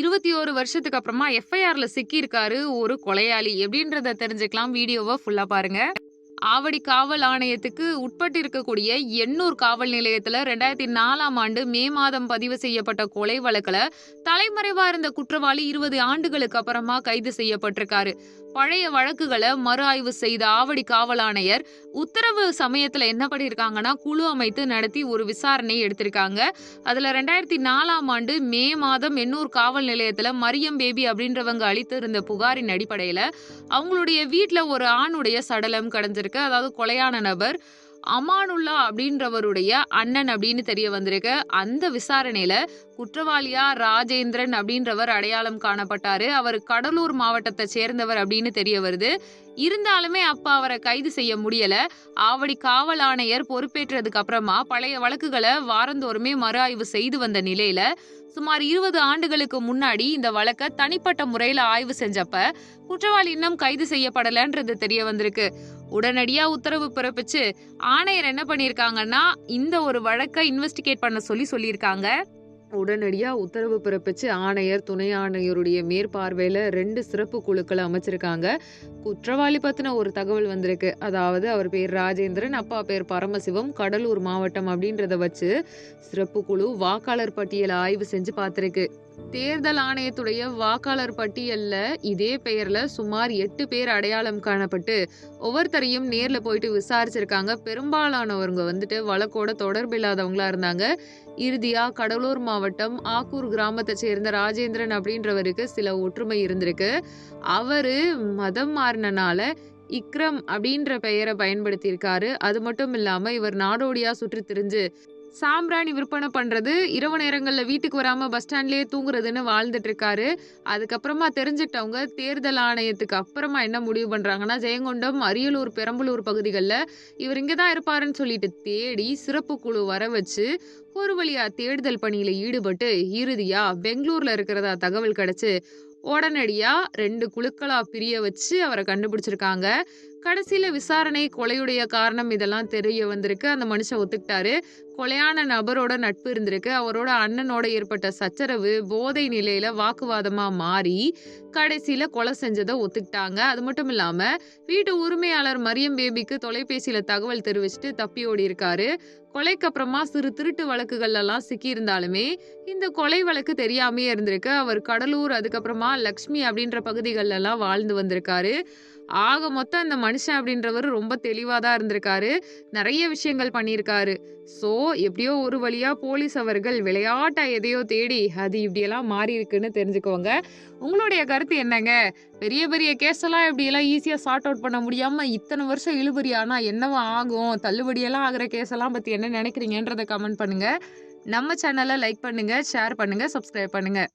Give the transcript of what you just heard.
இருபத்தி ஒரு வருஷத்துக்கு அப்புறமா எஃப்ஐஆர்ல சிக்கியிருக்காரு ஒரு கொலையாளி. எப்படின்றத தெரிஞ்சுக்கலாம். வீடியோவை ஃபுல்லா பாருங்க. ஆவடி காவல் ஆணையத்துக்கு உட்பட்டு இருக்கக்கூடிய எண்ணூர் காவல் நிலையத்துல ரெண்டாயிரத்தி நாலாம் ஆண்டு மே மாதம் பதிவு செய்யப்பட்ட கொலை வழக்குல தலைமறைவா இருந்த குற்றவாளி இருபது ஆண்டுகளுக்கு அப்புறமா கைது செய்யப்பட்டிருக்காரு. பழைய வழக்குகளை மறு ஆய்வு செய்த ஆவடி காவல் ஆணையர் உத்தரவு சமயத்துல என்ன பண்ணியிருக்காங்கன்னா குழு அமைத்து நடத்தி ஒரு விசாரணை எடுத்திருக்காங்க. அதுல ரெண்டாயிரத்தி நாலாம் ஆண்டு மே மாதம் எண்ணூர் காவல் நிலையத்துல மரியம் பேபி அப்படின்றவங்க அளித்திருந்த புகாரின் அடிப்படையில அவங்களுடைய வீட்டுல ஒரு ஆணுடைய சடலம் கடந்திருக்கு. அதாவது கொலையான நபர் அமானுல்லா அப்படின்றவருடைய அண்ணன் அப்படின்னு தெரிய வந்திருக்கு. அந்த விசாரணையில குற்றவாளியா ராஜேந்திரன் அப்படின்றவர் அடையாளம் காணப்பட்டாரு. அவர் கடலூர் மாவட்டத்தை சேர்ந்தவர் அப்படின்னு தெரிய வருது. இருந்தாலுமே அப்ப அவரை கைது செய்ய முடியல. ஆவடி காவல் ஆணையர் பொறுப்பேற்றதுக்கு அப்புறமா பழைய வழக்குகளை வாரந்தோறுமே மறு ஆய்வு செய்து வந்த நிலையில சுமார் இருபது ஆண்டுகளுக்கு முன்னாடி இந்த வழக்கை தனிப்பட்ட முறையில ஆய்வு செஞ்சப்ப குற்றவாளி இன்னும் கைது செய்யப்படலன்றது தெரிய வந்திருக்கு. உடனடியா உத்தரவு பிறப்பிச்சு ஆணையர் என்ன பண்ணியிருக்காங்கன்னா இந்த ஒரு வழக்கை இன்வெஸ்டிகேட் பண்ண சொல்லி சொல்லியிருக்காங்க. உடனடியா உத்தரவு பிறப்பிச்சு ஆணையர் துணை ஆணையருடைய மேற்பார்வையில ரெண்டு சிறப்பு குழுக்களை அமைச்சிருக்காங்க. குற்றவாளி பத்தின ஒரு தகவல் வந்திருக்கு. அதாவது அவர் பேர் ராஜேந்திரன் அப்பா பேர் பரமசிவம் கடலூர் மாவட்டம் அப்படின்றத வச்சு சிறப்பு குழு வாக்காளர் பட்டியலை ஆய்வு செஞ்சு பார்த்திருக்கு. தேர்தல் ஆணையத்துடைய வாக்காளர் பட்டியல்ல இதே பெயர்ல சுமார் எட்டு பேர் அடையாளம் காணப்பட்டு ஒவ்வொருத்தரையும் நேர்ல போயிட்டு விசாரிச்சிருக்காங்க. பெரும்பாலானவங்க வந்துட்டு வழக்கோட தொடர்பு இல்லாதவங்களா இருந்தாங்க. இறுதியா கடலூர் மாவட்டம் ஆக்கூர் கிராமத்தை சேர்ந்த ராஜேந்திரன் அப்படின்றவருக்கு சில ஒற்றுமை இருந்திருக்கு. அவரு மதம் மாறினனால இக்ரம் அப்படின்ற பெயரை பயன்படுத்தியிருக்காரு. அது மட்டும் இல்லாம இவர் நாடோடியா சுற்றி திரிஞ்சு சாம்பிராணி விற்பனை பண்றது இரவு நேரங்கள்ல வீட்டுக்கு வராம பஸ் ஸ்டாண்ட்லயே தூங்குறதுன்னு வாழ்ந்துட்டு இருக்காரு. அதுக்கப்புறமா தெரிஞ்சுக்கிட்டவங்க தேர்தல் ஆணையத்துக்கு அப்புறமா என்ன முடிவு பண்றாங்கன்னா ஜெயங்கொண்டம் அரியலூர் பெரம்பலூர் பகுதிகளில் இவர் இங்கே தான் இருப்பாருன்னு சொல்லிட்டு தேடி சிறப்பு குழு வர வச்சு ஒரு வழியா தேடுதல் பணியில ஈடுபட்டு இறுதியா பெங்களூர்ல இருக்கிறதா தகவல் கிடைச்சு உடனடியா ரெண்டு குழுக்களா பிரிய வச்சு அவரை கண்டுபிடிச்சிருக்காங்க. கடைசியில விசாரணை கொலையுடைய காரணம் இதெல்லாம் தெரிய வந்திருக்கு. அந்த மனுஷன் ஒத்துக்கிட்டாரு. கொலையான நபரோட நட்பு இருந்திருக்கு. அவரோட அண்ணனோட ஏற்பட்ட சச்சரவு போதை நிலையில வாக்குவாதமா மாறி கடைசியில கொலை செஞ்சதை ஒத்துக்கிட்டாங்க. அது மட்டும் இல்லாம வீட்டு உரிமையாளர் மரியம் பேபிக்கு தொலைபேசியில தகவல் தெரிவிச்சுட்டு தப்பி ஓடி இருக்காரு கொலைக்கு அப்புறமா சிறு திருட்டு வழக்குகள் எல்லாம் சிக்கி இருந்தாலுமே இந்த கொலை வழக்கு தெரியாமே இருந்திருக்கு. அவர் கடலூர் அதுக்கப்புறமா லக்ஷ்மி அப்படின்ற பகுதிகள் எல்லாம் வாழ்ந்து வந்திருக்காரு. ஆக மொத்தம் இந்த மனுஷன் அப்படின்றவர் ரொம்ப தெளிவாக தான் இருந்திருக்காரு. நிறைய விஷயங்கள் பண்ணியிருக்காரு. ஸோ எப்படியோ ஒரு வழியாக போலீஸ் அவர்கள் விளையாட்டை எதையோ தேடி அது இப்படியெல்லாம் மாறி இருக்குன்னு தெரிஞ்சுக்கோங்க. உங்களுடைய கருத்து என்னங்க? பெரிய பெரிய கேஸெல்லாம் இப்படியெல்லாம் ஈஸியாக சார்ட் அவுட் பண்ண முடியாமல் இத்தனை வருஷம் இழுபறி ஆனால் என்னவா ஆகும்? தள்ளுபடியெல்லாம் ஆகிற கேஸெல்லாம் பற்றி என்ன நினைக்கிறீங்கன்றதை கமெண்ட் பண்ணுங்கள் நம்ம சேனலை லைக் பண்ணுங்கள் ஷேர் பண்ணுங்கள் சப்ஸ்கிரைப் பண்ணுங்கள்